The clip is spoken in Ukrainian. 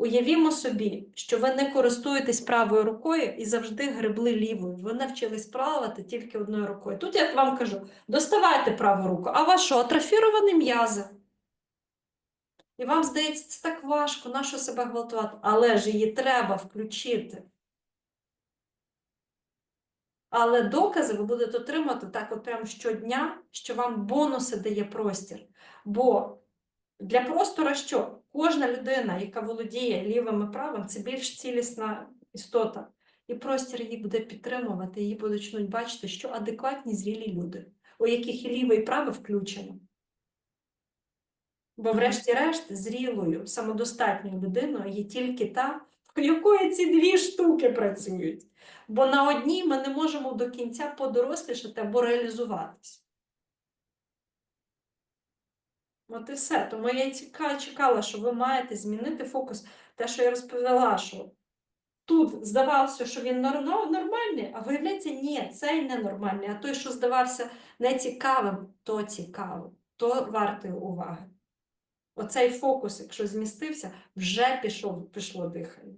Уявімо собі, що ви не користуєтесь правою рукою і завжди гребли лівою. Ви навчились плавати тільки одною рукою. Тут я вам кажу: доставайте праву руку, а що, атрофіровані м'язи? І вам здається, це так важко, нащо себе гвалтувати? Але ж її треба включити. Але докази ви будете отримати так от прямо щодня, що вам бонуси дає простір. Бо для простора що? Кожна людина, яка володіє лівим і правим, це більш цілісна істота. І простір її буде підтримувати, її почнуть бачити, що адекватні зрілі люди, у яких і ліве, і праве включено. Бо, врешті-решт, зрілою, самодостатньою людиною є тільки та, у якої ці дві штуки працюють. Бо на одній ми не можемо до кінця подорослішати або реалізуватись. От і все. Тому я чекала, що ви маєте змінити фокус. Те, що я розповіла, що тут здавалося, що він нор- нор- нормальний, а виявляється, ні, цей ненормальний. А той, що здавався нецікавим, то цікавим, то вартий уваги. Оцей фокус, якщо змістився, вже пішов, пішло дихання.